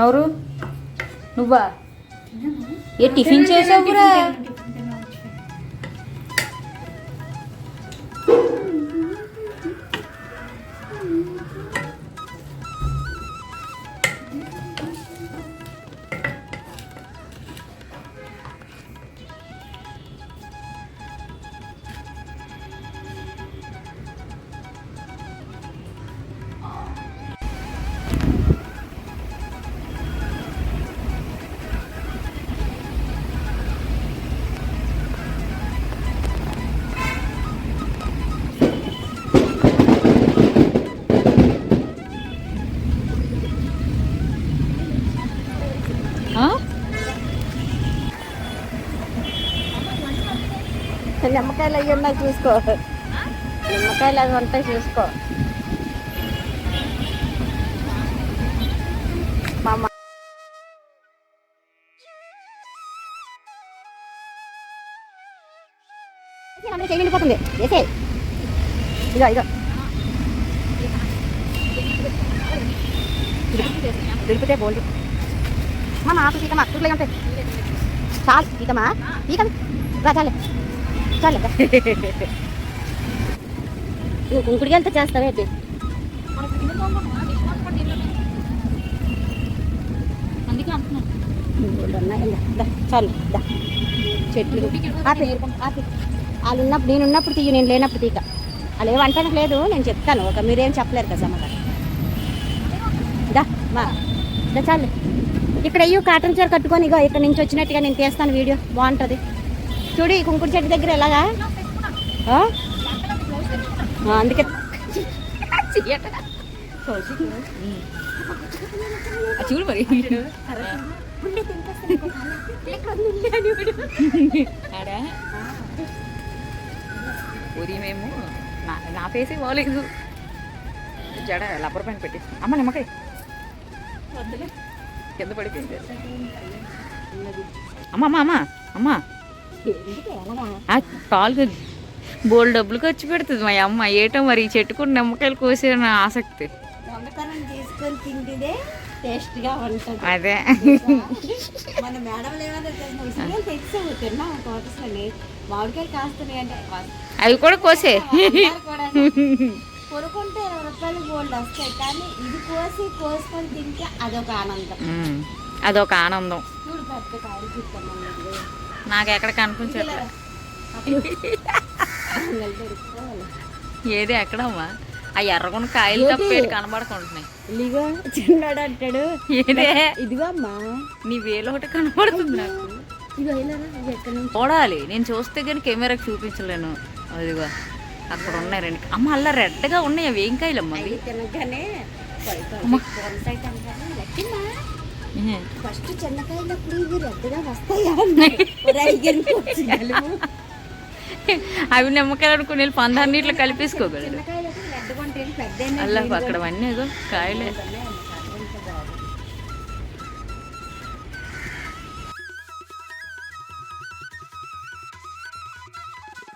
ఎవరు? నువ్వా? ఏ టిఫిన్ చేసావురా? నిమ్మకాయలు అవి ఉన్నాయి చూసుకో. నిమ్మకాయలు అవి ఉంటాయి చూసుకో. మా అమ్మ చేయబడిపోతుంది ఇదో ఇదో దురిపితే బోల్డ్. మా ఆకు సీతమ్మా. చూడలే ఉంటాయి చాలు సీతమ్మా. సీతమ్మ. రా చాలే. చాలే నువ్వు కుంకుడికి ఎంత చేస్తావేంటి అందుకే అంటున్నాను. చాలు దా. చెట్లు. ఆపి ఆపి. వాళ్ళు ఉన్నప్పుడు నేను ఉన్నప్పుడు తీయ నేను లేనప్పుడు తీక వాళ్ళు ఏమంటానికి లేదు నేను చెప్తాను. ఒక మీరేం చెప్పలేరు కదా సమాధానం. దా మా. దా చాలు. ఇక్కడ అయ్యో కాటన్ చీర కట్టుకొని ఇగో ఇక్కడ నుంచి వచ్చినట్టుగా నేను తీస్తాను వీడియో. బాగుంటుంది. చూడు ఈ కుంకుడు చెట్టు దగ్గర ఎలాగా? అందుకే చూడు మరి. ఆడా? ఉదయమేమో నా నా ఫేసే బాగోలేదు జడ లబ్బర్ ప్యాంట్ పెట్టేసి. అమ్మ నిమ్మకాయ. కింద పడిపోయింది. అమ్మ అమ్మ అమ్మ అమ్మ. పాలు బోల్ డబ్బులు ఖర్చు పెడుతుంది మా అమ్మ. ఏటో మరి చెట్టుకుని నిమ్మకాయలు కోసే నా ఆసక్తి అదే. మన మామిడికాయలు కాస్తున్నాయి అంటే అవి కూడా కోసే. కొనుక్కుంటే ఇరవై రూపాయలు గోల్డ్ వస్తాయి కానీ ఇది కోసి కోసుకొని తింటే అదొక ఆనందం. అదొక ఆనందం. చూడు పెద్ద కాయలు నాకు ఎక్కడ కనిపించట్లే. దొరుకుకోవాలి ఏది ఎక్కడమ్మా? ఆ ఎర్రగొన్న కాయలు? తప్పేటి కనబడుకుంటున్నాయి. ఇదిగో చిన్నాడు అంటాడు. ఏదే? ఇదిగో అమ్మా. నీ వేలు ఒకటి కనబడుతుంది నాకు. చూడాలి. నేను చూస్తే కానీ కెమెరాకి చూపించలేను. అదిగో అక్కడ ఉన్నాయి రెండు. అమ్మ అలా రెడ్గా ఉన్నాయి అవి. ఏం తినగానే ఉహు. ఫస్ట్ చిన్నకాయలప్పుడు ఇవి వస్తాయా. అవి నిమ్మకాయలు అనుకుని వెళ్ళి పందాన్నిట్లో కలిపేసుకోగలరు చిన్నకాయలప్పుడు రెడ్డగా ఉంటాయి పెద్ద అలా అక్కడ అన్నీ ఏదో కాయలే.